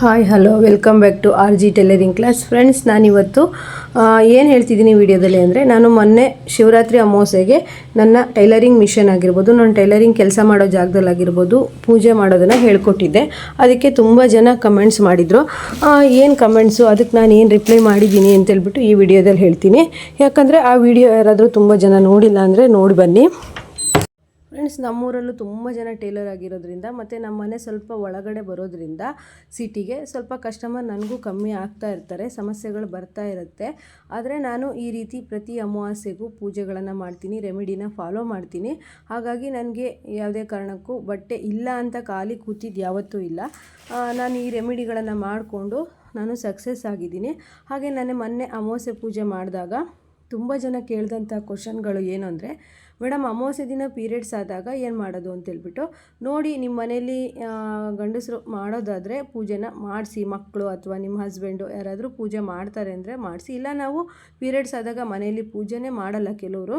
Hi hello welcome back to R G tailoring class friends ನಾನಿವತ್ತು ಏನು ಹೇಳ್ತಿದ್ದೀನಿ ವಿಡಿಯೋದಲ್ಲಿ ಅಂದರೆ ನಾನು ಮೊನ್ನೆ ಶಿವರಾತ್ರಿ ಅಮಾವಾಸ್ಯೆಗೆ ನನ್ನ ಟೈಲರಿಂಗ್ ಮಿಷನ್ ಆಗಿರ್ಬೋದು ನಾನು ಟೈಲರಿಂಗ್ ಕೆಲಸ ಮಾಡೋ ಜಾಗದಲ್ಲಾಗಿರ್ಬೋದು ಪೂಜೆ ಮಾಡೋದನ್ನು ಹೇಳ್ಕೊಟ್ಟಿದ್ದೆ. ಅದಕ್ಕೆ ತುಂಬ ಜನ ಕಮೆಂಟ್ಸ್ ಮಾಡಿದರು. ಏನು ಕಮೆಂಟ್ಸು ಅದಕ್ಕೆ ನಾನು ಏನು ರಿಪ್ಲೈ ಮಾಡಿದ್ದೀನಿ ಅಂತೇಳ್ಬಿಟ್ಟು ಈ ವಿಡಿಯೋದಲ್ಲಿ ಹೇಳ್ತೀನಿ. ಯಾಕಂದರೆ ಆ ವಿಡಿಯೋ ಯಾರಾದರೂ ತುಂಬ ಜನ ನೋಡಿಲ್ಲ ಅಂದರೆ ನೋಡಿ ಬನ್ನಿ. ಫ್ರೆಂಡ್ಸ್ ನಮ್ಮೂರಲ್ಲೂ ತುಂಬ ಜನ ಟೇಲರ್ ಆಗಿರೋದ್ರಿಂದ ಮತ್ತು ನಮ್ಮ ಮನೆ ಸ್ವಲ್ಪ ಒಳಗಡೆ ಬರೋದ್ರಿಂದ ಸಿಟಿಗೆ ಸ್ವಲ್ಪ ಕಸ್ಟಮರ್ ನನಗೂ ಕಮ್ಮಿ ಆಗ್ತಾ ಇರ್ತಾರೆ, ಸಮಸ್ಯೆಗಳು ಬರ್ತಾ ಇರುತ್ತೆ. ಆದರೆ ನಾನು ಈ ರೀತಿ ಪ್ರತಿ ಅಮಾವಾಸ್ಯೆಗೂ ಪೂಜೆಗಳನ್ನು ಮಾಡ್ತೀನಿ ರೆಮಿಡಿನ ಫಾಲೋ ಮಾಡ್ತೀನಿ. ಹಾಗಾಗಿ ನನಗೆ ಯಾವುದೇ ಕಾರಣಕ್ಕೂ ಬಟ್ಟೆ ಇಲ್ಲ ಅಂತ ಖಾಲಿ ಕೂತಿದ್ದು ಯಾವತ್ತೂ ಇಲ್ಲ. ನಾನು ಈ ರೆಮಿಡಿಗಳನ್ನು ಮಾಡಿಕೊಂಡು ನಾನು ಸಕ್ಸಸ್ ಆಗಿದ್ದೀನಿ. ಹಾಗೆ ನಾನು ಮೊನ್ನೆ ಅಮಾವಾಸ್ಯೆ ಪೂಜೆ ಮಾಡಿದಾಗ ತುಂಬ ಜನ ಕೇಳಿದಂಥ ಕ್ವಶನ್ಗಳು ಏನು ಅಂದರೆ ಮೇಡಮ್, ಅಮಾವಾಸ್ಯೆ ದಿನ ಪೀರಿಯಡ್ಸ್ ಆದಾಗ ಏನು ಮಾಡೋದು ಅಂತೇಳ್ಬಿಟ್ಟು ನೋಡಿ ನಿಮ್ಮ ಮನೇಲಿ ಗಂಡಸರು ಮಾಡೋದಾದರೆ ಪೂಜೆನ ಮಾಡಿಸಿ ಮಕ್ಕಳು ಅಥವಾ ನಿಮ್ಮ ಹಸ್ಬೆಂಡು ಯಾರಾದರೂ ಪೂಜೆ ಮಾಡ್ತಾರೆ ಅಂದರೆ ಮಾಡಿಸಿ. ಇಲ್ಲ ನಾವು ಪೀರಿಯಡ್ಸ್ ಆದಾಗ ಮನೆಯಲ್ಲಿ ಪೂಜೆನೇ ಮಾಡಲ್ಲ ಕೆಲವರು.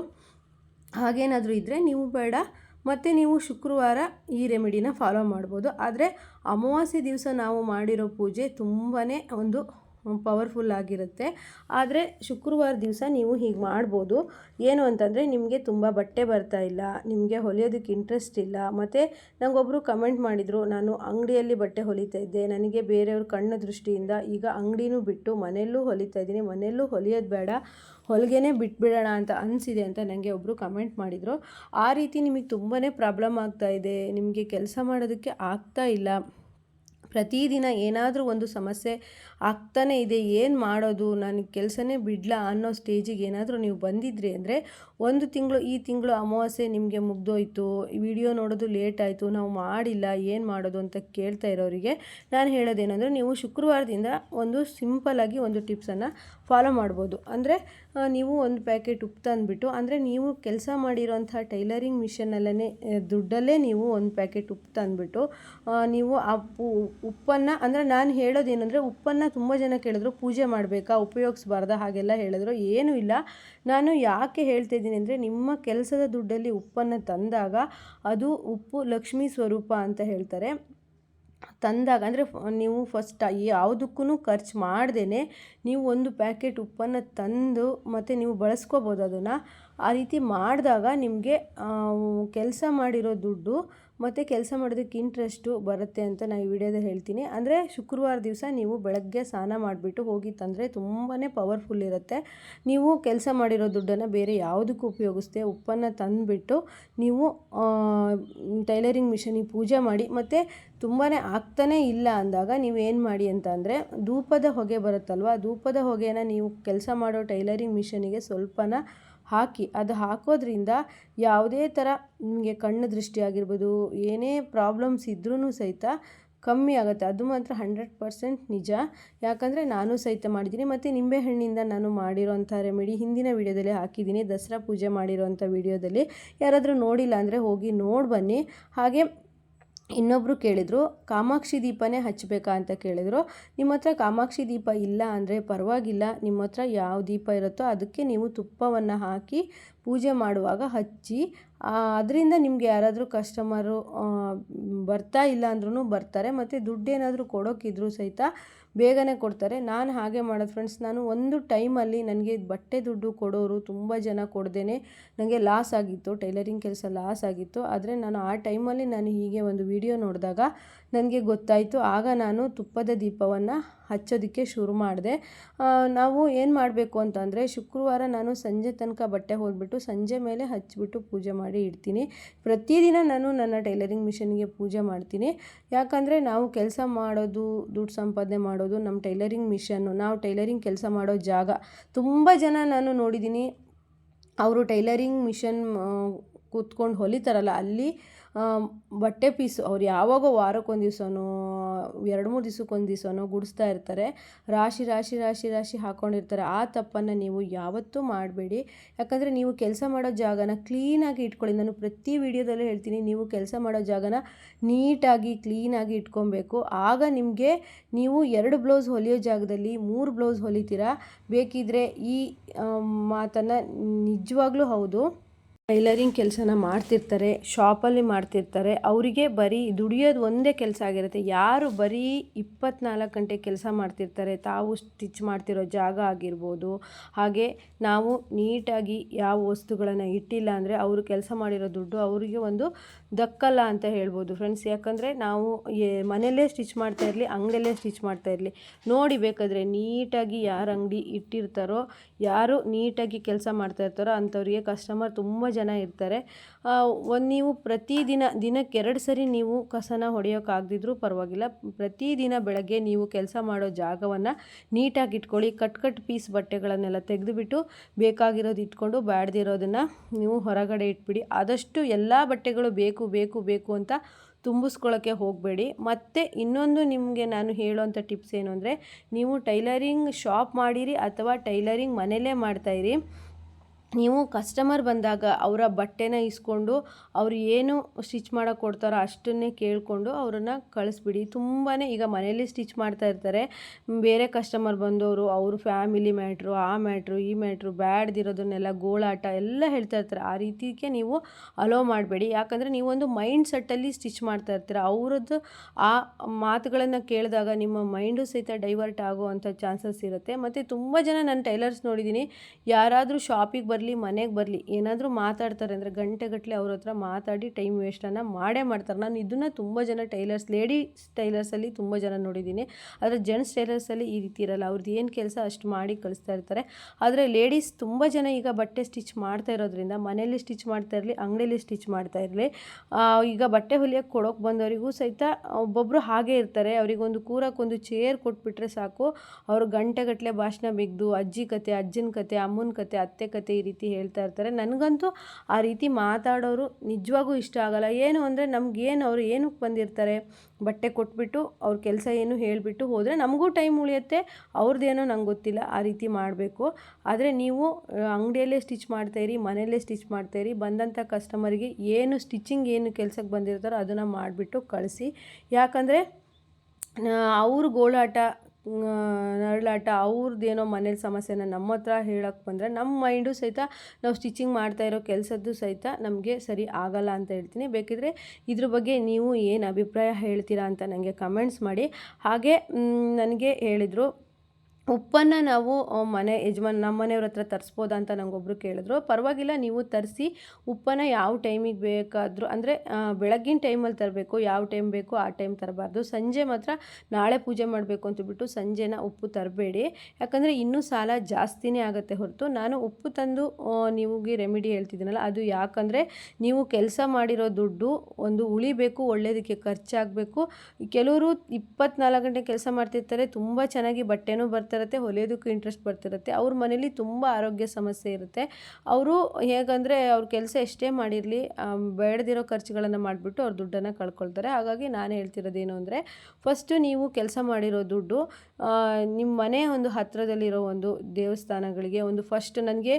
ಹಾಗೇನಾದರೂ ಇದ್ದರೆ ನೀವು ಬೇಡ. ಮತ್ತು ನೀವು ಶುಕ್ರವಾರ ಈ ರೆಮಿಡಿನ ಫಾಲೋ ಮಾಡ್ಬೋದು. ಆದರೆ ಅಮಾವಾಸ್ಯೆ ದಿವಸ ನಾವು ಮಾಡಿರೋ ಪೂಜೆ ತುಂಬಾ ಒಂದು ಪವರ್ಫುಲ್ ಆಗಿರುತ್ತೆ. ಆದರೆ ಶುಕ್ರವಾರ ದಿವಸ ನೀವು ಹೀಗೆ ಮಾಡ್ಬೋದು. ಏನು ಅಂತಂದರೆ ನಿಮಗೆ ತುಂಬ ಬಟ್ಟೆ ಬರ್ತಾ ಇಲ್ಲ, ನಿಮಗೆ ಹೊಲಿಯೋದಕ್ಕೆ ಇಂಟ್ರೆಸ್ಟ್ ಇಲ್ಲ. ಮತ್ತು ನನಗೊಬ್ಬರು ಕಮೆಂಟ್ ಮಾಡಿದರು, ನಾನು ಅಂಗಡಿಯಲ್ಲಿ ಬಟ್ಟೆ ಹೊಲಿತಾ ಇದ್ದೆ. ನನಗೆ ಬೇರೆಯವ್ರ ಕಣ್ಣ ದೃಷ್ಟಿಯಿಂದ ಈಗ ಅಂಗಡಿನೂ ಬಿಟ್ಟು ಮನೆಯಲ್ಲೂ ಹೊಲಿತಾ ಇದ್ದೀನಿ. ಮನೆಯಲ್ಲೂ ಹೊಲಿಯೋದು ಬೇಡ, ಹೊಲಿಗೆನೇ ಬಿಟ್ಬಿಡೋಣ ಅಂತ ಅನಿಸಿದೆ ಅಂತ ನನಗೆ ಒಬ್ಬರು ಕಮೆಂಟ್ ಮಾಡಿದರು. ಆ ರೀತಿ ನಿಮಗೆ ತುಂಬಾ ಪ್ರಾಬ್ಲಮ್ ಆಗ್ತಾ ಇದೆ. ನಿಮಗೆ ಕೆಲಸ ಮಾಡೋದಕ್ಕೆ ಆಗ್ತಾ ಇಲ್ಲ. ಪ್ರತಿದಿನ ಏನಾದರೂ ಒಂದು ಸಮಸ್ಯೆ ಆಗ್ತಾನೇ ಇದೆ, ಏನು ಮಾಡೋದು? ನನಗೆ ಕೆಲಸನೇ ಬಿಡ್ಲಾ ಅನ್ನೋ ಸ್ಟೇಜಿಗೆ ಏನಾದರೂ ನೀವು ಬಂದಿದ್ರಿ ಅಂದರೆ ಒಂದು ತಿಂಗಳು, ಈ ತಿಂಗಳು ಅಮಾವಾಸ್ಯೆ ನಿಮಗೆ ಮುಗ್ದೋಯ್ತು ವಿಡಿಯೋ ನೋಡೋದು ಲೇಟ್ ಆಯಿತು, ನಾವು ಮಾಡಿಲ್ಲ, ಏನು ಮಾಡೋದು ಅಂತ ಕೇಳ್ತಾ ಇರೋರಿಗೆ ನಾನು ಹೇಳೋದೇನೆಂದರೆ ನೀವು ಶುಕ್ರವಾರದಿಂದ ಒಂದು ಸಿಂಪಲಾಗಿ ಒಂದು ಟಿಪ್ಸನ್ನು ಫಾಲೋ ಮಾಡ್ಬೋದು. ಅಂದರೆ ನೀವು ಒಂದು ಪ್ಯಾಕೆಟ್ ಉಪ್ಪು ತಂದುಬಿಟ್ಟು, ಅಂದರೆ ನೀವು ಕೆಲಸ ಮಾಡಿರೋಂಥ ಟೈಲರಿಂಗ್ ಮಿಷನ್ನಲ್ಲೇ ದುಡ್ಡಲ್ಲೇ ನೀವು ಒಂದು ಪ್ಯಾಕೆಟ್ ಉಪ್ಪು ತಂದುಬಿಟ್ಟು ನೀವು ಆ ಉಪ್ಪನ್ನು, ಅಂದರೆ ನಾನು ಹೇಳೋದೇನೆಂದರೆ ಉಪ್ಪನ್ನು ತುಂಬ ಜನ ಕೇಳಿದ್ರು, ಪೂಜೆ ಮಾಡಬೇಕಾ, ಉಪಯೋಗಿಸ್ಬಾರ್ದ ಹಾಗೆಲ್ಲ ಹೇಳಿದ್ರು. ಏನೂ ಇಲ್ಲ. ನಾನು ಯಾಕೆ ಹೇಳ್ತಿದ್ದೀನಿ ಅಂದರೆ, ನಿಮ್ಮ ಕೆಲಸದ ದುಡ್ಡಲ್ಲಿ ಉಪ್ಪನ್ನು ತಂದಾಗ ಅದು ಉಪ್ಪು ಲಕ್ಷ್ಮೀ ಸ್ವರೂಪ ಅಂತ ಹೇಳ್ತಾರೆ. ತಂದಾಗ ಅಂದರೆ, ನೀವು ಫಸ್ಟ್ ಯಾವುದಕ್ಕೂ ಖರ್ಚು ಮಾಡ್ದೇ ನೀವು ಒಂದು ಪ್ಯಾಕೆಟ್ ಉಪ್ಪನ್ನು ತಂದು ಮತ್ತು ನೀವು ಬಳಸ್ಕೋಬೋದು ಅದನ್ನು. ಆ ರೀತಿ ಮಾಡಿದಾಗ ನಿಮಗೆ ಕೆಲಸ ಮಾಡಿರೋ ದುಡ್ಡು ಮತ್ತು ಕೆಲಸ ಮಾಡೋದಕ್ಕೆ ಇಂಟ್ರೆಸ್ಟು ಬರುತ್ತೆ ಅಂತ ನಾನು ಈ ವಿಡಿಯೋದಲ್ಲಿ ಹೇಳ್ತೀನಿ. ಅಂದರೆ ಶುಕ್ರವಾರ ದಿವಸ ನೀವು ಬೆಳಗ್ಗೆ ಸ್ನಾನ ಮಾಡಿಬಿಟ್ಟು ಹೋಗಿ ತಂದರೆ ತುಂಬಾ ಪವರ್ಫುಲ್ ಇರುತ್ತೆ. ನೀವು ಕೆಲಸ ಮಾಡಿರೋ ದುಡ್ಡನ್ನು ಬೇರೆ ಯಾವುದಕ್ಕೂ ಉಪಯೋಗಿಸ್ದೆ ಉಪ್ಪನ್ನು ತಂದುಬಿಟ್ಟು ನೀವು ಟೈಲರಿಂಗ್ ಮಿಷನಿಗೆ ಪೂಜೆ ಮಾಡಿ ಮತ್ತು ತುಂಬಾ ಆಗ್ತಾನೇ ಇಲ್ಲ ಅಂದಾಗ ನೀವು ಏನು ಮಾಡಿ ಅಂತ ಅಂದರೆ ಧೂಪದ ಹೊಗೆ ಬರುತ್ತಲ್ವ, ಧೂಪದ ಹೊಗೆನ ನೀವು ಕೆಲಸ ಮಾಡೋ ಟೈಲರಿಂಗ್ ಮಿಷನಿಗೆ ಸ್ವಲ್ಪನ ಹಾಕಿ, ಅದು ಹಾಕೋದ್ರಿಂದ ಯಾವುದೇ ಥರ ನಿಮಗೆ ಕಣ್ಣು ದೃಷ್ಟಿ ಆಗಿರ್ಬೋದು, ಏನೇ ಪ್ರಾಬ್ಲಮ್ಸ್ ಇದ್ರೂ ಸಹಿತ ಕಮ್ಮಿ ಆಗುತ್ತೆ. ಅದು ಮಾತ್ರ ಹಂಡ್ರೆಡ್ ಪರ್ಸೆಂಟ್ ನಿಜ. ಯಾಕಂದರೆ ನಾನು ಸಹಿತ ಮಾಡಿದ್ದೀನಿ. ಮತ್ತು ನಿಂಬೆಹಣ್ಣಿಂದ ನಾನು ಮಾಡಿರೋಂಥ ರೆಮಿಡಿ ಹಿಂದಿನ ವೀಡಿಯೋದಲ್ಲಿ ಹಾಕಿದ್ದೀನಿ. ದಸರಾ ಪೂಜೆ ಮಾಡಿರೋಂಥ ವೀಡಿಯೋದಲ್ಲಿ ಯಾರಾದರೂ ನೋಡಿಲ್ಲ ಅಂದರೆ ಹೋಗಿ ನೋಡಿ ಬನ್ನಿ. ಹಾಗೆ ಇನ್ನೊಬ್ಬರು ಕೇಳಿದರು, ಕಾಮಾಕ್ಷಿ ದೀಪನೇ ಹಚ್ಚಬೇಕಾ ಅಂತ ಕೇಳಿದರು. ನಿಮ್ಮ ಹತ್ರ ಕಾಮಾಕ್ಷಿ ದೀಪ ಇಲ್ಲ ಅಂದರೆ ಪರವಾಗಿಲ್ಲ. ನಿಮ್ಮ ಹತ್ರ ಯಾವ ದೀಪ ಇರುತ್ತೋ ಅದಕ್ಕೆ ನೀವು ತುಪ್ಪವನ್ನು ಹಾಕಿ ಪೂಜೆ ಮಾಡುವಾಗ ಹಚ್ಚಿ ಅದರಿಂದ ನಿಮಗೆ ಯಾರಾದರೂ ಕಸ್ಟಮರು ಬರ್ತಾ ಇಲ್ಲ ಅಂದ್ರೂ ಬರ್ತಾರೆ. ಮತ್ತು ದುಡ್ಡೇನಾದರೂ ಕೊಡೋಕ್ಕಿದ್ರೂ ಸಹಿತ ಬೇಗನೆ ಕೊಡ್ತಾರೆ. ನಾನು ಹಾಗೆ ಮಾಡೋದು ಫ್ರೆಂಡ್ಸ್ ನಾನು ಒಂದು ಟೈಮಲ್ಲಿ ನನಗೆ ಬಟ್ಟೆ ದುಡ್ಡು ಕೊಡೋರು ತುಂಬ ಜನ ಕೊಡ್ದೇ ನನಗೆ ಲಾಸ್ ಆಗಿತ್ತು ಟೈಲರಿಂಗ್ ಕೆಲಸ ಲಾಸ್ ಆಗಿತ್ತು. ಆದರೆ ನಾನು ಆ ಟೈಮಲ್ಲಿ ನಾನು ಹೀಗೆ ಒಂದು ವಿಡಿಯೋ ನೋಡಿದಾಗ ನನಗೆ ಗೊತ್ತಾಯಿತು. ಆಗ ನಾನು ತುಪ್ಪದ ದೀಪವನ್ನು ಹಚ್ಚೋದಕ್ಕೆ ಶುರು ಮಾಡಿದೆ. ನಾವು ಏನು ಮಾಡಬೇಕು ಅಂತಂದರೆ ಶುಕ್ರವಾರ ನಾನು ಸಂಜೆ ತನಕ ಬಟ್ಟೆ ಹೊಲ್ಬಿಟ್ಟು ಸಂಜೆ ಮೇಲೆ ಹಚ್ಚಿಬಿಟ್ಟು ಪೂಜೆ ಮಾಡಿ ಇಡ್ತೀನಿ. ಪ್ರತಿದಿನ ನಾನು ನನ್ನ ಟೈಲರಿಂಗ್ ಮಿಷನ್ಗೆ ಪೂಜೆ ಮಾಡ್ತೀನಿ. ಯಾಕಂದರೆ ನಾವು ಕೆಲಸ ಮಾಡೋದು, ದುಡ್ಡು ಸಂಪಾದನೆ ಮಾಡೋದು ನಮ್ಮ ಟೈಲರಿಂಗ್ ಮಿಷನ್ನು. ನಾವು ಟೈಲರಿಂಗ್ ಕೆಲಸ ಮಾಡೋ ಜಾಗ. ತುಂಬ ಜನ ನಾನು ನೋಡಿದ್ದೀನಿ, ಅವರು ಟೈಲರಿಂಗ್ ಮಿಷನ್ ಕೂತ್ಕೊಂಡು ಹೊಲಿತಾರಲ್ಲ, ಅಲ್ಲಿ ಬಟ್ಟೆ ಪೀಸು, ಅವ್ರು ಯಾವಾಗೋ ವಾರಕ್ಕೊಂದು ದಿವಸನೋ, ಎರಡು ಮೂರು ದಿವ್ಸಕ್ಕೊಂದು ದಿವಸನೋ ಗುಡಿಸ್ತಾ ಇರ್ತಾರೆ. ರಾಶಿ ರಾಶಿ ರಾಶಿ ರಾಶಿ ಹಾಕ್ಕೊಂಡಿರ್ತಾರೆ ಆ ತಪ್ಪನ್ನು ನೀವು ಯಾವತ್ತೂ ಮಾಡಬೇಡಿ. ಯಾಕಂದರೆ ನೀವು ಕೆಲಸ ಮಾಡೋ ಜಾಗನ ಕ್ಲೀನಾಗಿ ಇಟ್ಕೊಳ್ಳಿ. ನಾನು ಪ್ರತಿ ವಿಡಿಯೋದಲ್ಲೂ ಹೇಳ್ತೀನಿ, ನೀವು ಕೆಲಸ ಮಾಡೋ ಜಾಗನ ನೀಟಾಗಿ ಕ್ಲೀನಾಗಿ ಇಟ್ಕೊಬೇಕು. ಆಗ ನಿಮಗೆ ನೀವು ಎರಡು ಬ್ಲೌಸ್ ಹೊಲಿಯೋ ಜಾಗದಲ್ಲಿ ಮೂರು ಬ್ಲೌಸ್ ಹೊಲಿತೀರಾ? ಬೇಕಿದ್ದರೆ ಈ ಮಾತನ್ನು ನಿಜವಾಗ್ಲೂ ಹೌದು. ಟೈಲರಿಂಗ್ ಕೆಲಸನ ಮಾಡ್ತಿರ್ತಾರೆ, ಶಾಪಲ್ಲಿ ಮಾಡ್ತಿರ್ತಾರೆ, ಅವರಿಗೆ ಬರೀ ದುಡಿಯೋದು ಒಂದೇ ಕೆಲಸ ಆಗಿರುತ್ತೆ. ಯಾರು ಬರೀ ಇಪ್ಪತ್ನಾಲ್ಕು ಗಂಟೆ ಕೆಲಸ ಮಾಡ್ತಿರ್ತಾರೆ, ತಾವು ಸ್ಟಿಚ್ ಮಾಡ್ತಿರೋ ಜಾಗ ಆಗಿರ್ಬೋದು. ಹಾಗೆ ನಾವು ನೀಟಾಗಿ ಯಾವ ವಸ್ತುಗಳನ್ನು ಇಟ್ಟಿಲ್ಲ ಅಂದರೆ ಅವರು ಕೆಲಸ ಮಾಡಿರೋ ದುಡ್ಡು ಅವರಿಗೆ ಒಂದು ದಕ್ಕಲ್ಲ ಅಂತ ಹೇಳ್ಬೋದು ಫ್ರೆಂಡ್ಸ್ ಯಾಕಂದರೆ ನಾವು ಮನೆಯಲ್ಲೇ ಸ್ಟಿಚ್ ಮಾಡ್ತಾ ಇರಲಿ, ಅಂಗಡಿಯಲ್ಲೇ ಸ್ಟಿಚ್ ಮಾಡ್ತಾ ಇರಲಿ. ನೋಡಿ ಬೇಕಾದರೆ ನೀಟಾಗಿ ಯಾರು ಅಂಗಡಿ ಇಟ್ಟಿರ್ತಾರೋ, ಯಾರು ನೀಟಾಗಿ ಕೆಲಸ ಮಾಡ್ತಾ ಇರ್ತಾರೋ ಅಂಥವ್ರಿಗೆ ಕಸ್ಟಮರ್ ತುಂಬ ಜನ ಇರ್ತಾರೆ. ಒಂದು ನೀವು ಪ್ರತಿದಿನ ದಿನಕ್ಕೆ ಎರಡು ಸರಿ ನೀವು ಕಸನ ಹೊಡೆಯೋಕ್ಕಾಗದಿದ್ರೂ ಪರವಾಗಿಲ್ಲ. ಪ್ರತಿದಿನ ಬೆಳಗ್ಗೆ ನೀವು ಕೆಲಸ ಮಾಡೋ ಜಾಗವನ್ನು ನೀಟಾಗಿ ಇಟ್ಕೊಳ್ಳಿ. ಕಟ್ ಕಟ್ ಪೀಸ್ ಬಟ್ಟೆಗಳನ್ನೆಲ್ಲ ತೆಗೆದುಬಿಟ್ಟು ಬೇಕಾಗಿರೋದು ಇಟ್ಕೊಂಡು ಬ್ಯಾಡ್ದಿರೋದನ್ನು ನೀವು ಹೊರಗಡೆ ಇಟ್ಬಿಡಿ. ಆದಷ್ಟು ಎಲ್ಲ ಬಟ್ಟೆಗಳು ಬೇಕು ಬೇಕು ಬೇಕು ಅಂತ ತುಂಬಿಸ್ಕೊಳ್ಳೋಕ್ಕೆ ಹೋಗಬೇಡಿ. ಮತ್ತು ಇನ್ನೊಂದು ನಿಮಗೆ ನಾನು ಹೇಳೋವಂಥ ಟಿಪ್ಸ್ ಏನು ಅಂದರೆ, ನೀವು ಟೈಲರಿಂಗ್ ಶಾಪ್ ಮಾಡಿರಿ ಅಥವಾ ಟೈಲರಿಂಗ್ ಮನೆಯಲ್ಲೇ ಮಾಡ್ತಾಯಿರಿ ನೀವು ಕಸ್ಟಮರ್ ಬಂದಾಗ ಅವರ ಬಟ್ಟೆನ ಇಸ್ಕೊಂಡು ಅವರು ಏನು ಸ್ಟಿಚ್ ಮಾಡೋಕೆ ಕೊಡ್ತಾರೋ ಅಷ್ಟನ್ನೇ ಕೇಳಿಕೊಂಡು ಅವರನ್ನು ಕಳಿಸ್ಬಿಡಿ. ತುಂಬಾ ಈಗ ಮನೆಯಲ್ಲಿ ಸ್ಟಿಚ್ ಮಾಡ್ತಾ ಇರ್ತಾರೆ. ಬೇರೆ ಕಸ್ಟಮರ್ ಬಂದವರು, ಅವರು ಫ್ಯಾಮಿಲಿ ಮ್ಯಾಟ್ರು ಆ ಮ್ಯಾಟ್ರು ಈ ಮ್ಯಾಟ್ರು ಬ್ಯಾಡ್ದಿರೋದನ್ನೆಲ್ಲ ಗೋಳಾಟ ಎಲ್ಲ ಹೇಳ್ತಾ ಇರ್ತಾರೆ. ಆ ರೀತಿಗೆ ನೀವು ಅಲೋ ಮಾಡಬೇಡಿ. ಯಾಕಂದರೆ ನೀವೊಂದು ಮೈಂಡ್ ಸೆಟ್ಟಲ್ಲಿ ಸ್ಟಿಚ್ ಮಾಡ್ತಾ ಇರ್ತೀರ. ಅವ್ರದ್ದು ಆ ಮಾತುಗಳನ್ನು ಕೇಳಿದಾಗ ನಿಮ್ಮ ಮೈಂಡು ಸಹಿತ ಡೈವರ್ಟ್ ಆಗುವಂಥ ಚಾನ್ಸಸ್ ಇರುತ್ತೆ. ಮತ್ತು ತುಂಬ ಜನ ನಾನು ಟೈಲರ್ಸ್ ನೋಡಿದ್ದೀನಿ. ಯಾರಾದರೂ ಶಾಪಿಗೆ ಬರಲಿ, ಮನೆಗೆ ಬರಲಿ, ಏನಾದರೂ ಮಾತಾಡ್ತಾರೆ ಅಂದರೆ ಗಂಟೆಗಟ್ಟಲೆ ಅವ್ರ ಹತ್ರ ಮಾತಾಡಿ ಟೈಮ್ ವೇಸ್ಟನ್ನು ಮಾಡೇ ಮಾಡ್ತಾರೆ. ನಾನು ಇದನ್ನು ತುಂಬ ಜನ ಟೈಲರ್ಸ್, ಲೇಡೀಸ್ ಟೈಲರ್ಸಲ್ಲಿ ತುಂಬ ಜನ ನೋಡಿದ್ದೀನಿ. ಆದರೆ ಜೆಂಟ್ಸ್ ಟೈಲರ್ಸಲ್ಲಿ ಈ ರೀತಿ ಇರಲ್ಲ. ಅವ್ರದ್ದು ಏನು ಕೆಲಸ ಅಷ್ಟು ಮಾಡಿ ಕಳಿಸ್ತಾ ಇರ್ತಾರೆ. ಆದರೆ ಲೇಡೀಸ್ ತುಂಬ ಜನ ಈಗ ಬಟ್ಟೆ ಸ್ಟಿಚ್ ಮಾಡ್ತಾ ಇರೋದ್ರಿಂದ, ಮನೆಯಲ್ಲಿ ಸ್ಟಿಚ್ ಮಾಡ್ತಾ ಇರಲಿ ಅಂಗಡಿಯಲ್ಲಿ ಸ್ಟಿಚ್ ಮಾಡ್ತಾ ಇರಲಿ ಈಗ ಬಟ್ಟೆ ಹೊಲಿಯೋಕ್ಕೆ ಕೊಡೋಕೆ ಬಂದವರಿಗೂ ಸಹಿತ ಒಬ್ಬೊಬ್ಬರು ಹಾಗೆ ಇರ್ತಾರೆ. ಅವರಿಗೊಂದು ಕೂರಕ್ಕೊಂದು ಚೇರ್ ಕೊಟ್ಬಿಟ್ರೆ ಸಾಕು. ಅವರು ಗಂಟೆಗಟ್ಟಲೆ ಭಾಷಣ ಬಿಗ್ದು, ಅಜ್ಜಿ ಕತೆ, ಅಜ್ಜನ ಕತೆ, ಅಮ್ಮನ ಕತೆ, ಅತ್ತೆ ಕತೆ ಈ ರೀತಿ ಹೇಳ್ತಾ ಇರ್ತಾರೆ. ನನಗಂತೂ ಆ ರೀತಿ ಮಾತಾಡೋರು ನಿಜವಾಗೂ ಇಷ್ಟ ಆಗಲ್ಲ. ಏನು ಅಂದರೆ ನಮ್ಗೇನು ಅವರು ಏನಕ್ಕೆ ಬಂದಿರ್ತಾರೆ? ಬಟ್ಟೆ ಕೊಟ್ಬಿಟ್ಟು ಅವ್ರ ಕೆಲಸ ಏನು ಹೇಳಿಬಿಟ್ಟು ಹೋದರೆ ನಮಗೂ ಟೈಮ್ ಉಳಿಯುತ್ತೆ ಅವ್ರದ್ದೇನೋ ನಂಗೆ ಗೊತ್ತಿಲ್ಲ, ಆ ರೀತಿ ಮಾಡಬೇಕು. ಆದರೆ ನೀವು ಅಂಗಡಿಯಲ್ಲೇ ಸ್ಟಿಚ್ ಮಾಡ್ತಾಯಿರಿ ಮನೆಯಲ್ಲೇ ಸ್ಟಿಚ್ ಮಾಡ್ತಾಯಿರಿ ಬಂದಂಥ ಕಸ್ಟಮರಿಗೆ ಏನು ಸ್ಟಿಚಿಂಗ್, ಏನು ಕೆಲಸಕ್ಕೆ ಬಂದಿರ್ತಾರೋ ಅದನ್ನು ಮಾಡಿಬಿಟ್ಟು ಕಳಿಸಿ. ಯಾಕಂದರೆ ಅವ್ರ ಗೋಳಾಟ ನರಳಾಟ ಅವ್ರದ್ದೇನೋ ಮನೇಲಿ ಸಮಸ್ಯೆನ ನಮ್ಮ ಹತ್ರ ಹೇಳೋಕ್ಕೆ ಬಂದರೆ ನಮ್ಮ ಮೈಂಡು ಸಹಿತ ನಾವು ಸ್ಟಿಚಿಂಗ್ ಮಾಡ್ತಾ ಇರೋ ಕೆಲಸದ್ದು ಸಹಿತ ನಮಗೆ ಸರಿ ಆಗಲ್ಲ ಅಂತ ಹೇಳ್ತೀನಿ. ಬೇಕಿದ್ರೆ ಇದ್ರ ಬಗ್ಗೆ ನೀವು ಏನು ಅಭಿಪ್ರಾಯ ಹೇಳ್ತೀರಾ ಅಂತ ನನಗೆ ಕಮೆಂಟ್ಸ್ ಮಾಡಿ. ಹಾಗೆ ನನಗೆ ಹೇಳಿದರು ಉಪ್ಪನ್ನು ನಾವು ಮನೆ ಯಜಮಾನ್, ನಮ್ಮ ಮನೆಯವ್ರ ಹತ್ರ ತರಿಸ್ಬೋದಾ ಅಂತ ನನಗೊಬ್ರು ಕೇಳಿದ್ರು. ಪರವಾಗಿಲ್ಲ, ನೀವು ತರಿಸಿ ಉಪ್ಪನ್ನು ಯಾವ ಟೈಮಿಗೆ ಬೇಕಾದರೂ, ಅಂದರೆ ಬೆಳಗ್ಗಿನ ಟೈಮಲ್ಲಿ ತರಬೇಕು, ಯಾವ ಟೈಮ್ ಬೇಕು ಆ ಟೈಮ್ ತರಬಾರ್ದು. ಸಂಜೆ ಮಾತ್ರ ನಾಳೆ ಪೂಜೆ ಮಾಡಬೇಕು ಅಂತಬಿಟ್ಟು ಸಂಜೆನ ಉಪ್ಪು ತರಬೇಡಿ. ಯಾಕಂದರೆ ಇನ್ನೂ ಸಾಲ ಜಾಸ್ತಿನೇ ಆಗುತ್ತೆ ಹೊರತು. ನಾನು ಉಪ್ಪು ತಂದು ನಿಮಗೆ ರೆಮಿಡಿ ಹೇಳ್ತಿದ್ದೀನಲ್ಲ, ಅದು ಯಾಕಂದರೆ ನೀವು ಕೆಲಸ ಮಾಡಿರೋ ದುಡ್ಡು, ಒಂದು ಉಳಿಬೇಕು ಒಳ್ಳೆಯದಕ್ಕೆ ಖರ್ಚಾಗಬೇಕು. ಕೆಲವರು ಇಪ್ಪತ್ನಾಲ್ಕು ಗಂಟೆ ಕೆಲಸ ಮಾಡ್ತಿರ್ತಾರೆ, ತುಂಬ ಚೆನ್ನಾಗಿ ಬಟ್ಟೆನೂ ಬರ್ತಿರುತ್ತೆ, ಹೊಲಿಯೋದಕ್ಕೂ ಇಂಟ್ರೆಸ್ಟ್ ಬರ್ತಿರುತ್ತೆ. ಅವ್ರ ಮನೇಲಿ ತುಂಬ ಆರೋಗ್ಯ ಸಮಸ್ಯೆ ಇರುತ್ತೆ. ಅವರು ಹೇಗಂದರೆ ಅವ್ರ ಕೆಲಸ ಎಷ್ಟೇ ಮಾಡಿರಲಿ ಬೇಡದಿರೋ ಖರ್ಚುಗಳನ್ನು ಮಾಡಿಬಿಟ್ಟು ಅವ್ರ ದುಡ್ಡನ್ನು ಕಳ್ಕೊಳ್ತಾರೆ. ಹಾಗಾಗಿ ನಾನು ಹೇಳ್ತಿರೋದೇನು ಅಂದರೆ ಫಸ್ಟು ನೀವು ಕೆಲಸ ಮಾಡಿರೋ ದುಡ್ಡು ನಿಮ್ಮ ಮನೆ ಒಂದು ಹತ್ತಿರದಲ್ಲಿರೋ ಒಂದು ದೇವಸ್ಥಾನಗಳಿಗೆ ಒಂದು ಫಸ್ಟ್ ನನಗೆ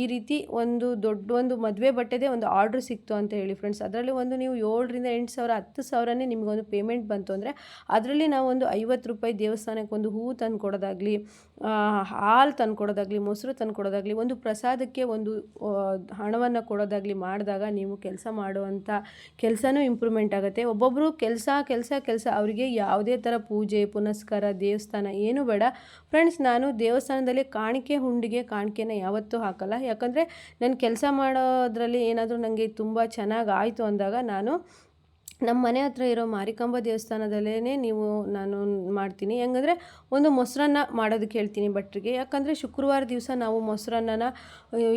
ಈ ರೀತಿ ಒಂದು ದೊಡ್ಡ ಒಂದು ಮದುವೆ ಬಟ್ಟೆದೇ ಒಂದು ಆರ್ಡ್ರ್ ಸಿಕ್ತು ಅಂತ ಹೇಳಿ ಫ್ರೆಂಡ್ಸ್ ಅದರಲ್ಲಿ ಒಂದು ನೀವು ಏಳರಿಂದ ಎಂಟು ಸಾವಿರ, ಹತ್ತು ಸಾವಿರನೇ ನಿಮಗೊಂದು ಪೇಮೆಂಟ್ ಬಂತು ಅಂದರೆ, ಅದರಲ್ಲಿ ನಾವು ಒಂದು ಐವತ್ತು ರೂಪಾಯಿ ದೇವಸ್ಥಾನಕ್ಕೆ ಒಂದು ಹೂವು ತಂದು ಕೊಡೋದಾಗಲಿ ಹಾಲು ತಂದು ಕೊಡೋದಾಗಲಿ ಮೊಸರು ತಂದು ಕೊಡೋದಾಗಲಿ ಒಂದು ಪ್ರಸಾದಕ್ಕೆ ಒಂದು ಹಣವನ್ನು ಕೊಡೋದಾಗಲಿ ಮಾಡಿದಾಗ ನೀವು ಕೆಲಸ ಮಾಡುವಂಥ ಕೆಲಸನೂ ಇಂಪ್ರೂವ್ಮೆಂಟ್ ಆಗುತ್ತೆ. ಒಬ್ಬೊಬ್ಬರು ಕೆಲಸ ಕೆಲಸ ಕೆಲಸ, ಅವರಿಗೆ ಯಾವುದೇ ಥರ ಪೂಜೆ, ಪುನಸ್ಕಾರ, ದೇವಸ್ಥಾನ ಏನೂ ಬೇಡ. ಫ್ರೆಂಡ್ಸ್, ನಾನು ದೇವಸ್ಥಾನದಲ್ಲಿ ಕಾಣಿಕೆ ಹುಂಡಿಗೆ ಕಾಣಿಕೆನ ಯಾವತ್ತೂ ಹಾಕಲ್ಲ. ಯಾಕಂದರೆ, ನಾನು ಕೆಲಸ ಮಾಡೋದ್ರಲ್ಲಿ ಏನಾದರೂ ನನಗೆ ತುಂಬ ಚೆನ್ನಾಗಿ ಆಯಿತು ಅಂದಾಗ ನಾನು ನಮ್ಮ ಮನೆ ಹತ್ರ ಇರೋ ಮಾರಿಕಾಂಬ ದೇವಸ್ಥಾನದಲ್ಲೇ ನೀವು, ನಾನು ಮಾಡ್ತೀನಿ. ಹೆಂಗಂದ್ರೆ ಒಂದು ಮೊಸರನ್ನ ಮಾಡೋದಕ್ಕೆ ಹೇಳ್ತೀನಿ ಭಟ್ರಿಗೆ. ಯಾಕಂದರೆ ಶುಕ್ರವಾರ ದಿವಸ ನಾವು ಮೊಸರನ್ನನ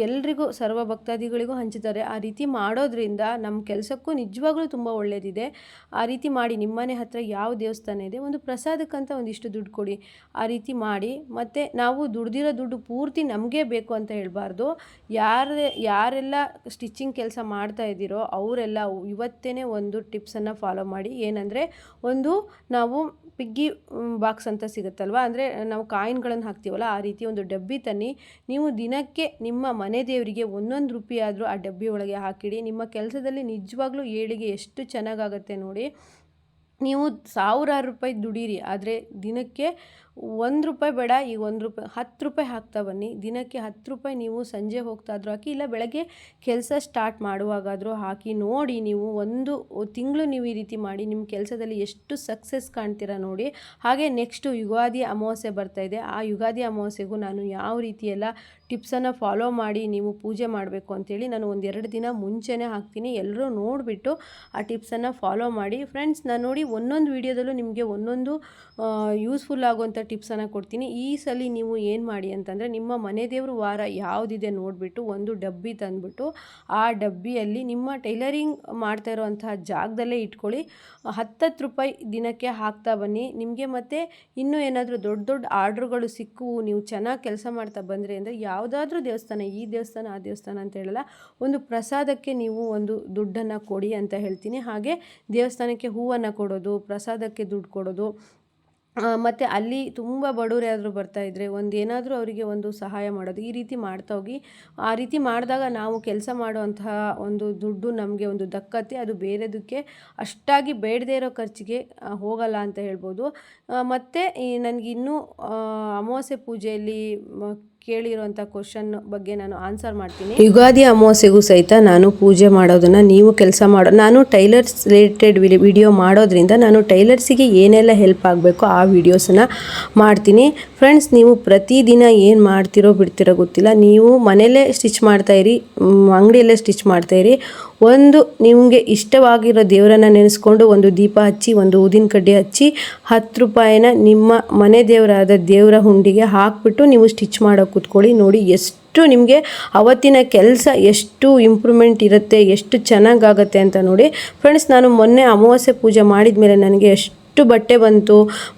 ಎಲ್ರಿಗೂ, ಸರ್ವ ಭಕ್ತಾದಿಗಳಿಗೂ ಹಂಚುತ್ತಾರೆ ಆ ರೀತಿ ಮಾಡೋದ್ರಿಂದ ನಮ್ಮ ಕೆಲಸಕ್ಕೂ ನಿಜವಾಗ್ಲೂ ತುಂಬ ಒಳ್ಳೆಯದಿದೆ ಆ ರೀತಿ ಮಾಡಿ, ನಿಮ್ಮ ಮನೆ ಹತ್ರ ಯಾವ ದೇವಸ್ಥಾನ ಇದೆ, ಒಂದು ಪ್ರಸಾದಕ್ಕಂತ ಒಂದಿಷ್ಟು ದುಡ್ಡು ಕೊಡಿ. ಆ ರೀತಿ ಮಾಡಿ, ಮತ್ತು ನಾವು ದುಡ್ದಿರೋ ದುಡ್ಡು ಪೂರ್ತಿ ನಮಗೆ ಬೇಕು ಅಂತ ಹೇಳಬಾರ್ದು. ಯಾರೇ, ಯಾರೆಲ್ಲ ಸ್ಟಿಚಿಂಗ್ ಕೆಲಸ ಮಾಡ್ತಾ ಇದ್ದೀರೋ, ಅವರೆಲ್ಲ ಇವತ್ತೇ ಒಂದು ಟಿಪ್ಸನ್ನು ಫಾಲೋ ಮಾಡಿ ಏನಂದರೆ ಒಂದು ನಾವು ಪಿಗ್ಗಿ ಬಾಕ್ಸ್ ಅಂತ ಸಿಗುತ್ತಲ್ವ? ಅಂದರೆ ನಾವು ಕಾಯಿನ್ಗಳನ್ನು ಹಾಕ್ತೀವಲ್ಲ, ಆ ರೀತಿ ಒಂದು ಡಬ್ಬಿ ತನ್ನಿ, ನೀವು ದಿನಕ್ಕೆ ನಿಮ್ಮ ಮನೆ ದೇವರಿಗೆ ಒಂದೊಂದು ರೂಪಾಯಿ ಆದರೂ ಆ ಡಬ್ಬಿ ಒಳಗೆ ಹಾಕಿಡಿ, ನಿಮ್ಮ ಕೆಲಸದಲ್ಲಿ ನಿಜವಾಗ್ಲೂ ಏಳಿಗೆ ಎಷ್ಟು ಚೆನ್ನಾಗಾಗತ್ತೆ ನೋಡಿ, ನೀವು ಸಾವಿರಾರು ರೂಪಾಯಿ ದುಡೀರಿ, ಆದರೆ ದಿನಕ್ಕೆ ಒಂದು ರೂಪಾಯಿ ಬೇಡ, ಈಗ ಒಂದು ರೂಪಾಯಿ, ಹತ್ತು ರೂಪಾಯಿ ಹಾಕ್ತಾ ಬನ್ನಿ. ದಿನಕ್ಕೆ ಹತ್ತು ರೂಪಾಯಿ ನೀವು ಸಂಜೆ ಹೋಗ್ತಾದ್ರೂ ಹಾಕಿ, ಇಲ್ಲ ಬೆಳಗ್ಗೆ ಕೆಲಸ ಸ್ಟಾರ್ಟ್ ಮಾಡುವಾಗಾದರೂ ಹಾಕಿ, ನೋಡಿ ನೀವು ಒಂದು ತಿಂಗಳು ನೀವು ಈ ರೀತಿ ಮಾಡಿ ನಿಮ್ಮ ಕೆಲಸದಲ್ಲಿ ಎಷ್ಟು ಸಕ್ಸಸ್ ಕಾಣ್ತೀರಾ ನೋಡಿ. ಹಾಗೆ ನೆಕ್ಸ್ಟು ಯುಗಾದಿ ಅಮಾವಾಸ್ಯೆ ಬರ್ತಾ ಇದೆ. ಆ ಯುಗಾದಿ ಅಮಾವಾಸ್ಯೆಗೂ ನಾನು ಯಾವ ರೀತಿಯೆಲ್ಲ ಟಿಪ್ಸನ್ನು ಫಾಲೋ ಮಾಡಿ ನೀವು ಪೂಜೆ ಮಾಡಬೇಕು ಅಂತೇಳಿ ನಾನು ಒಂದೆರಡು ದಿನ ಮುಂಚೆನೇ ಹಾಕ್ತೀನಿ. ಎಲ್ಲರೂ ನೋಡಿಬಿಟ್ಟು ಆ ಟಿಪ್ಸನ್ನು ಫಾಲೋ ಮಾಡಿ. ಫ್ರೆಂಡ್ಸ್ ನಾನು ನೋಡಿ ಒಂದೊಂದು ವೀಡಿಯೋದಲ್ಲೂ ನಿಮಗೆ ಒಂದೊಂದು ಯೂಸ್ಫುಲ್ ಆಗುವಂಥ ಟಿಪ್ಸನ್ನು ಕೊಡ್ತೀನಿ. ಈ ಸಲ ನೀವು ಏನು ಮಾಡಿ ಅಂತಂದರೆ ನಿಮ್ಮ ಮನೆ ದೇವ್ರ ವಾರ ಯಾವುದಿದೆ ನೋಡಿಬಿಟ್ಟು ಒಂದು ಡಬ್ಬಿ ತಂದುಬಿಟ್ಟು ಆ ಡಬ್ಬಿಯಲ್ಲಿ ನಿಮ್ಮ ಟೈಲರಿಂಗ್ ಮಾಡ್ತಾ ಇರೋವಂತಹ ಜಾಗದಲ್ಲೇ ಇಟ್ಕೊಳ್ಳಿ. ಹತ್ತತ್ತು ರೂಪಾಯಿ ದಿನಕ್ಕೆ ಹಾಕ್ತಾ ಬನ್ನಿ. ನಿಮಗೆ ಮತ್ತೆ ಇನ್ನೂ ಏನಾದರೂ ದೊಡ್ಡ ದೊಡ್ಡ ಆರ್ಡ್ರುಗಳು ಸಿಕ್ಕು, ನೀವು ಚೆನ್ನಾಗಿ ಕೆಲಸ ಮಾಡ್ತಾ ಬಂದರೆ ಅಂದರೆ ಯಾವುದಾದ್ರೂ ದೇವಸ್ಥಾನ, ಈ ದೇವಸ್ಥಾನ, ಆ ದೇವಸ್ಥಾನ ಅಂತ ಹೇಳಲ್ಲ, ಒಂದು ಪ್ರಸಾದಕ್ಕೆ ನೀವು ಒಂದು ದುಡ್ಡನ್ನು ಕೊಡಿ ಅಂತ ಹೇಳ್ತೀನಿ. ಹಾಗೆ ದೇವಸ್ಥಾನಕ್ಕೆ ಹೂವನ್ನು ಕೊಡೋದು, ಪ್ರಸಾದಕ್ಕೆ ದುಡ್ಡು ಕೊಡೋದು ಮತ್ತು ಅಲ್ಲಿ ತುಂಬ ಬಡವ್ರು ಯಾರಾದರೂ ಇದ್ದರೆ ಒಂದು ಏನಾದರೂ ಅವರಿಗೆ ಒಂದು ಸಹಾಯ ಮಾಡೋದು, ಈ ರೀತಿ ಮಾಡ್ತಾ ಹೋಗಿ, ಆ ರೀತಿ ಮಾಡಿದಾಗ ನಾವು ಕೆಲಸ ಮಾಡುವಂತಹ ಒಂದು ದುಡ್ಡು ನಮಗೆ ಒಂದು ದಕ್ಕತ್ತೆ ಅದು ಬೇರೆದಕ್ಕೆ ಅಷ್ಟಾಗಿ ಬೇಡದೇ ಇರೋ ಖರ್ಚಿಗೆ ಹೋಗಲ್ಲ ಅಂತ ಹೇಳ್ಬೋದು. ಮತ್ತು ಈ ನನಗೆ ಇನ್ನೂ ಅಮಾವಾಸ್ಯೆ ಪೂಜೆಯಲ್ಲಿ ಕೇಳಿರುವಂಥ ಕ್ವಶನ್ ಬಗ್ಗೆ ನಾನು ಆನ್ಸರ್ ಮಾಡ್ತೀನಿ. ಯುಗಾದಿ ಅಮಾವಾಸ್ಯೆಗೂ ಸಹಿತ ನಾನು ಪೂಜೆ ಮಾಡೋದನ್ನು ನೀವು ಕೆಲಸ ಮಾಡೋ, ನಾನು ಟೈಲರ್ಸ್ ರಿಲೇಟೆಡ್ ವಿಡಿಯೋ ಮಾಡೋದ್ರಿಂದ ನಾನು ಟೈಲರ್ಸಿಗೆ ಏನೆಲ್ಲ ಹೆಲ್ಪ್ ಆಗಬೇಕು ಆ ವೀಡಿಯೋಸನ್ನು ಮಾಡ್ತೀನಿ. ಫ್ರೆಂಡ್ಸ್ ನೀವು ಪ್ರತಿದಿನ ಏನು ಮಾಡ್ತಿರೋ ಬಿಡ್ತಿರೋ ಗೊತ್ತಿಲ್ಲ. ನೀವು ಮನೆಯಲ್ಲೇ ಸ್ಟಿಚ್ ಮಾಡ್ತಾಯಿರಿ ಅಂಗಡಿಯಲ್ಲೇ ಸ್ಟಿಚ್ ಮಾಡ್ತಾಯಿರಿ ಒಂದು ನಿಮಗೆ ಇಷ್ಟವಾಗಿರೋ ದೇವರನ್ನು ನೆನೆಸ್ಕೊಂಡು ಒಂದು ದೀಪ ಹಚ್ಚಿ, ಒಂದು ಊದಿನ ಕಡ್ಡಿ ಹಚ್ಚಿ, ಹತ್ತು ರೂಪಾಯಿನ ನಿಮ್ಮ ಮನೆ ದೇವರಾದ ದೇವರ ಹುಂಡಿಗೆ ಹಾಕ್ಬಿಟ್ಟು ನೀವು ಸ್ಟಿಚ್ ಮಾಡೋಕೆ ಕೂತ್ಕೊಳ್ಳಿ. ನೋಡಿ ಎಷ್ಟು ನಿಮಗೆ ಅವತ್ತಿನ ಕೆಲಸ ಎಷ್ಟು ಇಂಪ್ರೂವ್ಮೆಂಟ್ ಇರುತ್ತೆ, ಎಷ್ಟು ಚೆನ್ನಾಗಾಗತ್ತೆ ಅಂತ ನೋಡಿ. ಫ್ರೆಂಡ್ಸ್, ನಾನು ಮೊನ್ನೆ ಅಮಾವಾಸ್ಯೆ ಪೂಜೆ ಮಾಡಿದ ಮೇಲೆ ನನಗೆ ಎಷ್ಟು ಎಷ್ಟು ಬಟ್ಟೆ ಬಂತು.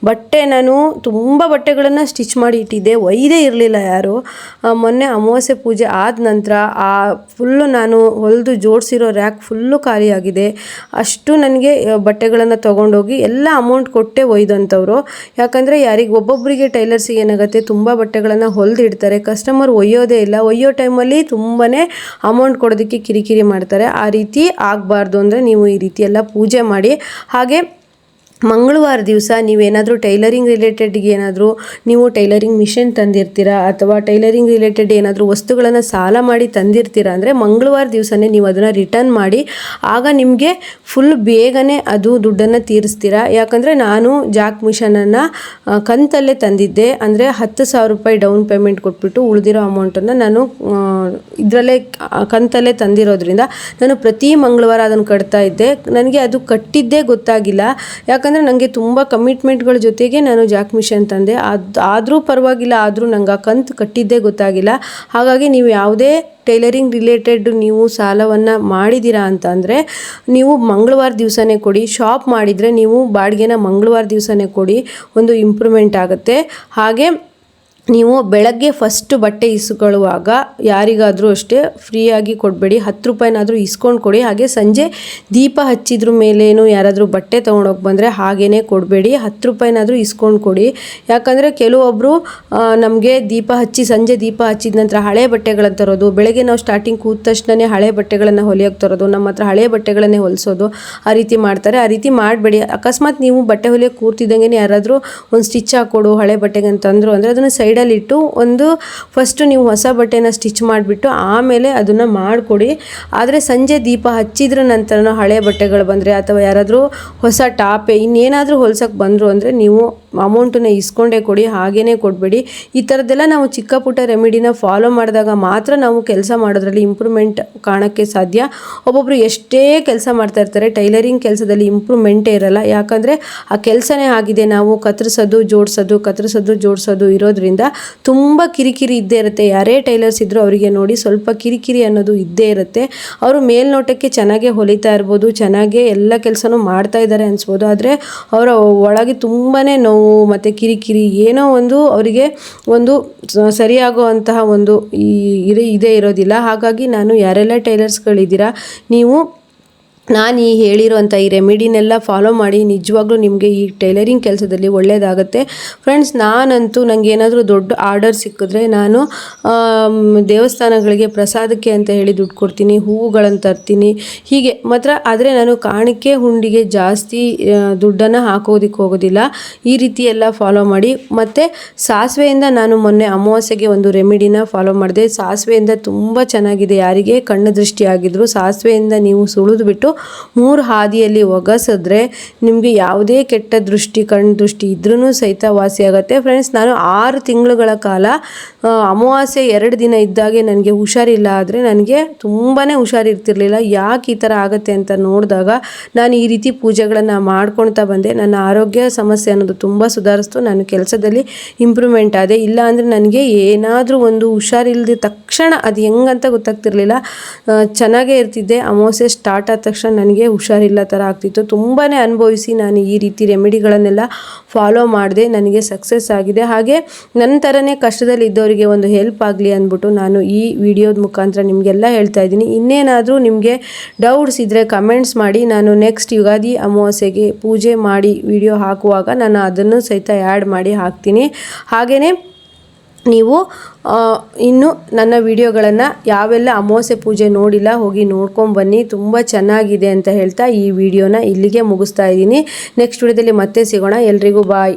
ಬಟ್ಟೆ ನಾನು ತುಂಬ ಬಟ್ಟೆಗಳನ್ನು ಸ್ಟಿಚ್ ಮಾಡಿ ಇಟ್ಟಿದ್ದೆ. ಒಯ್ದೇ ಇರಲಿಲ್ಲ ಯಾರು. ಮೊನ್ನೆ ಅಮಾವಾಸ್ಯೆ ಪೂಜೆ ಆದ ನಂತರ ಆ ಫುಲ್ಲು ನಾನು ಹೊಲಿದು ಜೋಡಿಸಿರೋ ರ್ಯಾಕ್ ಫುಲ್ಲು ಖಾಲಿಯಾಗಿದೆ. ಅಷ್ಟು ನನಗೆ ಬಟ್ಟೆಗಳನ್ನು ತೊಗೊಂಡೋಗಿ ಎಲ್ಲ ಅಮೌಂಟ್ ಕೊಟ್ಟೆ ಒಯ್ದಂಥವ್ರು ಯಾಕಂದರೆ ಯಾರಿಗೆ ಒಬ್ಬೊಬ್ಬರಿಗೆ ಟೈಲರ್ಸಿಗೆ ಏನಾಗುತ್ತೆ, ತುಂಬ ಬಟ್ಟೆಗಳನ್ನು ಹೊಲಿದಿಡ್ತಾರೆ. ಕಸ್ಟಮರ್ ಒಯ್ಯೋದೇ ಇಲ್ಲ. ಒಯ್ಯೋ ಟೈಮಲ್ಲಿ ತುಂಬಾ ಅಮೌಂಟ್ ಕೊಡೋದಕ್ಕೆ ಕಿರಿಕಿರಿ ಮಾಡ್ತಾರೆ. ಆ ರೀತಿ ಆಗಬಾರ್ದು ಅಂದರೆ ನೀವು ಈ ರೀತಿ ಎಲ್ಲ ಪೂಜೆ ಮಾಡಿ. ಹಾಗೆ ಮಂಗಳವಾರ ದಿವಸ ನೀವೇನಾದರೂ ಟೈಲರಿಂಗ್ ರಿಲೇಟೆಡ್ಗೆ ಏನಾದರೂ ನೀವು ಟೈಲರಿಂಗ್ ಮಿಷನ್ ತಂದಿರ್ತೀರಾ ಅಥವಾ ಟೈಲರಿಂಗ್ ರಿಲೇಟೆಡ್ ಏನಾದರೂ ವಸ್ತುಗಳನ್ನು ಸಾಲ ಮಾಡಿ ತಂದಿರ್ತೀರಾ ಅಂದರೆ ಮಂಗಳವಾರ ದಿವಸನೇ ನೀವು ಅದನ್ನು ರಿಟರ್ನ್ ಮಾಡಿ, ಆಗ ನಿಮಗೆ ಫುಲ್ ಬೇಗನೆ ಅದು ದುಡ್ಡನ್ನು ತೀರಿಸ್ತೀರಾ? ಯಾಕಂದರೆ ನಾನು ಜಾಕ್ ಮಿಷನನ್ನು ಕಂತಲ್ಲೇ ತಂದಿದ್ದೆ. ಅಂದರೆ ಹತ್ತು ಸಾವಿರ ರೂಪಾಯಿ ಡೌನ್ ಪೇಮೆಂಟ್ ಕೊಟ್ಬಿಟ್ಟು ಉಳಿದಿರೋ ಅಮೌಂಟನ್ನು ನಾನು ಇದರಲ್ಲೇ ಕಂತಲ್ಲೇ ತಂದಿರೋದ್ರಿಂದ ನಾನು ಪ್ರತಿ ಮಂಗಳವಾರ ಅದನ್ನು ಕಟ್ತಾ ಇದ್ದೆ. ನನಗೆ ಅದು ಕಟ್ಟಿದ್ದೇ ಗೊತ್ತಾಗಿಲ್ಲ. ಯಾಕಂದರೆ ನನಗೆ ತುಂಬ ಕಮಿಟ್ಮೆಂಟ್ಗಳ ಜೊತೆಗೆ ನಾನು ಜಾಕ್ ಮಿಷನ್ ತಂದೆ. ಅದು ಆದರೂ ಪರವಾಗಿಲ್ಲ, ಆದರೂ ನಂಗೆ ಆ ಕಂತು ಕಟ್ಟಿದ್ದೇ ಗೊತ್ತಾಗಿಲ್ಲ. ಹಾಗಾಗಿ ನೀವು ಯಾವುದೇ ಟೈಲರಿಂಗ್ ರಿಲೇಟೆಡ್ ನೀವು ಸಾಲವನ್ನು ಮಾಡಿದ್ದೀರಾ ಅಂತ ಅಂದರೆ ನೀವು ಮಂಗಳವಾರ ದಿವಸನೇ ಕೊಡಿ. ಶಾಪ್ ಮಾಡಿದರೆ ನೀವು ಬಾಡಿಗೆನ ಮಂಗಳವಾರ ದಿವಸನೇ ಕೊಡಿ. ಒಂದು ಇಂಪ್ರೂವ್ಮೆಂಟ್ ಆಗುತ್ತೆ. ಹಾಗೆ ನೀವು ಬೆಳಗ್ಗೆ ಫಸ್ಟ್ ಬಟ್ಟೆ ಇಸ್ಕೊಳ್ಳುವಾಗ ಯಾರಿಗಾದರೂ ಅಷ್ಟೇ ಫ್ರೀಯಾಗಿ ಕೊಡಬೇಡಿ. ಹತ್ತು ರೂಪಾಯಿನಾದರೂ ಇಸ್ಕೊಂಡು ಕೊಡಿ. ಹಾಗೆ ಸಂಜೆ ದೀಪ ಹಚ್ಚಿದ್ರ ಮೇಲೇನು ಯಾರಾದರೂ ಬಟ್ಟೆ ತೊಗೊಂಡೋಗಿ ಬಂದರೆ ಹಾಗೇ ಕೊಡಬೇಡಿ. ಹತ್ತು ರೂಪಾಯಿನಾದರೂ ಇಸ್ಕೊಂಡು ಕೊಡಿ. ಯಾಕಂದರೆ ಕೆಲವೊಬ್ಬರು ನಮಗೆ ದೀಪ ಹಚ್ಚಿ ಸಂಜೆ ದೀಪ ಹಚ್ಚಿದ ನಂತರ ಹಳೆ ಬಟ್ಟೆಗಳನ್ನು ತರೋದು, ಬೆಳಗ್ಗೆ ನಾವು ಸ್ಟಾರ್ಟಿಂಗ್ ಕೂದ ತಕ್ಷಣನೇ ಹಳೆ ಬಟ್ಟೆಗಳನ್ನು ಹೊಲಿಯೋಕೆ ತರೋದು, ನಮ್ಮ ಹತ್ರ ಹಳೆ ಬಟ್ಟೆಗಳನ್ನೇ ಹೊಲಿಸೋದು, ಆ ರೀತಿ ಮಾಡ್ತಾರೆ. ಆ ರೀತಿ ಮಾಡಬೇಡಿ. ಅಕಸ್ಮಾತ್ ನೀವು ಬಟ್ಟೆ ಹೊಲಿಯೋಕೆ ಕೂರ್ತಿದ್ದಂಗೆ ಯಾರಾದರೂ ಒಂದು ಸ್ಟಿಚ್ ಹಾಕ್ಕೊಡು, ಹಳೆ ಬಟ್ಟೆಗೆ ಅಂತಂದರು ಅಂದರೆ ಅದನ್ನು ಸೈಡಲ್ಲಿ ಇಟ್ಟು ಒಂದು ಫಸ್ಟು ನೀವು ಹೊಸ ಬಟ್ಟೆನ ಸ್ಟಿಚ್ ಮಾಡಿಬಿಟ್ಟು ಆಮೇಲೆ ಅದನ್ನು ಮಾಡಿಕೊಡಿ. ಆದರೆ ಸಂಜೆ ದೀಪ ಹಚ್ಚಿದ್ರ ನಂತರ ಹಳೆ ಬಟ್ಟೆಗಳು ಬಂದರೆ ಅಥವಾ ಯಾರಾದರೂ ಹೊಸ ಟಾಪೆ ಇನ್ನೇನಾದರೂ ಹೊಲ್ಸೋಕ್ಕೆ ಬಂದರು ಅಂದರೆ ನೀವು ಅಮೌಂಟನ್ನು ಇಸ್ಕೊಂಡೇ ಕೊಡಿ ಹಾಗೇ ಕೊಡಬೇಡಿ. ಈ ಥರದ್ದೆಲ್ಲ ನಾವು ಚಿಕ್ಕ ಪುಟ್ಟ ರೆಮಿಡಿನ ಫಾಲೋ ಮಾಡಿದಾಗ ಮಾತ್ರ ನಾವು ಕೆಲಸ ಮಾಡೋದ್ರಲ್ಲಿ ಇಂಪ್ರೂವ್ಮೆಂಟ್ ಕಾಣೋಕ್ಕೆ ಸಾಧ್ಯ. ಒಬ್ಬೊಬ್ಬರು ಎಷ್ಟೇ ಕೆಲಸ ಮಾಡ್ತಾ ಇರ್ತಾರೆ ಟೈಲರಿಂಗ್ ಕೆಲಸದಲ್ಲಿ ಇಂಪ್ರೂವ್ಮೆಂಟೇ ಇರಲ್ಲ. ಯಾಕಂದರೆ ಆ ಕೆಲಸನೇ ಆಗಿದೆ, ನಾವು ಕತ್ತರಿಸೋದು ಜೋಡಿಸೋದು ಕತ್ತರಿಸೋದು ಜೋಡಿಸೋದು ಇರೋದ್ರಿಂದ ತುಂಬ ಕಿರಿಕಿರಿ ಇದ್ದೇ ಇರುತ್ತೆ. ಯಾರೇ ಟೈಲರ್ಸ್ ಇದ್ದರೂ ಅವರಿಗೆ ನೋಡಿ ಸ್ವಲ್ಪ ಕಿರಿಕಿರಿ ಅನ್ನೋದು ಇದ್ದೇ ಇರುತ್ತೆ. ಅವರು ಮೇಲ್ನೋಟಕ್ಕೆ ಚೆನ್ನಾಗೇ ಹೊಲಿತಾ ಇರ್ಬೋದು, ಚೆನ್ನಾಗೇ ಎಲ್ಲ ಕೆಲಸನೂ ಮಾಡ್ತಾ ಇದ್ದಾರೆ ಅನಿಸ್ಬೋದು. ಆದರೆ ಅವರ ಒಳಗೆ ತುಂಬಾ ನೋವು ಮತ್ತು ಕಿರಿಕಿರಿ ಏನೋ ಒಂದು ಅವರಿಗೆ ಒಂದು ಸರಿಯಾಗುವಂತಹ ಒಂದು ಈ ಇದೇ ಇರೋದಿಲ್ಲ. ಹಾಗಾಗಿ ನಾನು ಯಾರೆಲ್ಲ ಟೈಲರ್ಸ್ಗಳಿದ್ದೀರಾ, ನೀವು ನಾನು ಈ ಹೇಳಿರೋಂಥ ಈ ರೆಮಿಡಿನೆಲ್ಲ ಫಾಲೋ ಮಾಡಿ ನಿಜವಾಗ್ಲೂ ನಿಮಗೆ ಈ ಟೈಲರಿಂಗ್ ಕೆಲಸದಲ್ಲಿ ಒಳ್ಳೆಯದಾಗುತ್ತೆ. ಫ್ರೆಂಡ್ಸ್ ನಾನಂತೂ ನನಗೆ ಏನಾದರೂ ದೊಡ್ಡ ಆರ್ಡರ್ ಸಿಕ್ಕಿದ್ರೆ ನಾನು ದೇವಸ್ಥಾನಗಳಿಗೆ ಪ್ರಸಾದಕ್ಕೆ ಅಂತ ಹೇಳಿ ದುಡ್ಡು ಕೊಡ್ತೀನಿ, ಹೂವುಗಳನ್ನು ತರ್ತೀನಿ. ಹೀಗೆ ಮಾತ್ರ ಆದರೆ ನಾನು ಕಾಣಿಕೆ ಹುಂಡಿಗೆ ಜಾಸ್ತಿ ದುಡ್ಡನ್ನು ಹಾಕೋದಕ್ಕೆ ಹೋಗೋದಿಲ್ಲ. ಈ ರೀತಿ ಎಲ್ಲ ಫಾಲೋ ಮಾಡಿ. ಮತ್ತು ಸಾಸಿವೆಯಿಂದ ನಾನು ಮೊನ್ನೆ ಅಮಾವಾಸ್ಯೆಗೆ ಒಂದು ರೆಮಿಡಿನ ಫಾಲೋ ಮಾಡಿದೆ. ಸಾಸಿವೆಯಿಂದ ತುಂಬ ಚೆನ್ನಾಗಿದೆ. ಯಾರಿಗೆ ಕಣ್ಣು ದೃಷ್ಟಿ ಆಗಿದ್ರು ಸಾಸಿವೆಯಿಂದ ನೀವು ಸುಳಿದು ಬಿಟ್ಟು ಮೂರು ಹಾದಿಯಲ್ಲಿ ಒಗಸಿದ್ರೆ ನಿಮಗೆ ಯಾವುದೇ ಕೆಟ್ಟ ದೃಷ್ಟಿ, ಕಣ್ಣು ದೃಷ್ಟಿ ಇದ್ರೂ ಸಹಿತ ವಾಸಿಯಾಗುತ್ತೆ ಫ್ರೆಂಡ್ಸ್ ನಾನು ಆರು ತಿಂಗಳುಗಳ ಕಾಲ ಅಮಾವಾಸ್ಯೆ ಎರಡು ದಿನ ಇದ್ದಾಗೆ ನನಗೆ ಹುಷಾರಿಲ್ಲ ಆದರೆ ನನಗೆ ತುಂಬಾ ಹುಷಾರಿರ್ತಿರ್ಲಿಲ್ಲ. ಯಾಕೆ ಈ ಥರ ಆಗುತ್ತೆ ಅಂತ ನೋಡಿದಾಗ ನಾನು ಈ ರೀತಿ ಪೂಜೆಗಳನ್ನು ಮಾಡ್ಕೊಳ್ತಾ ಬಂದೆ. ನನ್ನ ಆರೋಗ್ಯ ಸಮಸ್ಯೆ ಅನ್ನೋದು ತುಂಬ ಸುಧಾರಿಸ್ತು. ನಾನು ಕೆಲಸದಲ್ಲಿ ಇಂಪ್ರೂವ್ಮೆಂಟ್ ಆದೆ. ಇಲ್ಲ ಅಂದರೆ ನನಗೆ ಏನಾದರೂ ಒಂದು ಹುಷಾರಿಲ್ಲದ ತಕ್ಷಣ ಅದು ಹೆಂಗಂತ ಗೊತ್ತಾಗ್ತಿರ್ಲಿಲ್ಲ. ಚೆನ್ನಾಗೇ ಇರ್ತಿದ್ದೆ. ಅಮಾವಾಸ್ಯೆ ಸ್ಟಾರ್ಟ್ ಆದ ತಕ್ಷಣ ನನಗೆ ಹುಷಾರಿಲ್ಲ ಥರ ಆಗ್ತಿತ್ತು. ತುಂಬಾ ಅನುಭವಿಸಿ ನಾನು ಈ ರೀತಿ ರೆಮಿಡಿಗಳನ್ನೆಲ್ಲ ಫಾಲೋ ಮಾಡಿದೆ, ನನಗೆ ಸಕ್ಸಸ್ ಆಗಿದೆ. ಹಾಗೆ ನನ್ನ ಥರನೇ ಕಷ್ಟದಲ್ಲಿ ಇದ್ದವರಿಗೆ ಒಂದು ಹೆಲ್ಪ್ ಆಗಲಿ ಅಂದ್ಬಿಟ್ಟು ನಾನು ಈ ವಿಡಿಯೋದ ಮುಖಾಂತರ ನಿಮಗೆಲ್ಲ ಹೇಳ್ತಾ ಇದ್ದೀನಿ. ಇನ್ನೇನಾದರೂ ನಿಮಗೆ ಡೌಟ್ಸ್ ಇದ್ದರೆ ಕಮೆಂಟ್ಸ್ ಮಾಡಿ, ನಾನು ನೆಕ್ಸ್ಟ್ ಯುಗಾದಿ ಅಮಾವಾಸ್ಯೆಗೆ ಪೂಜೆ ಮಾಡಿ ವಿಡಿಯೋ ಹಾಕುವಾಗ ನಾನು ಅದನ್ನು ಸಹಿತ ಆ್ಯಡ್ ಮಾಡಿ ಹಾಕ್ತೀನಿ. ಹಾಗೆಯೇ ನೀವು ಇನ್ನು ನನ್ನ ವಿಡಿಯೋಗಳನ್ನು ಯಾವೆಲ್ಲ ಅಮಾವಾಸ್ಯೆ ಪೂಜೆ ನೋಡಿಲ್ಲ, ಹೋಗಿ ನೋಡ್ಕೊಂಬನ್ನಿ ತುಂಬ ಚೆನ್ನಾಗಿದೆ ಅಂತ ಹೇಳ್ತಾ ಈ ವಿಡಿಯೋನ ಇಲ್ಲಿಗೆ ಮುಗಿಸ್ತಾ ಇದ್ದೀನಿ. ನೆಕ್ಸ್ಟ್ ವಿಡಿಯೋದಲ್ಲಿ ಮತ್ತೆ ಸಿಗೋಣ. ಎಲ್ರಿಗೂ ಬಾಯ್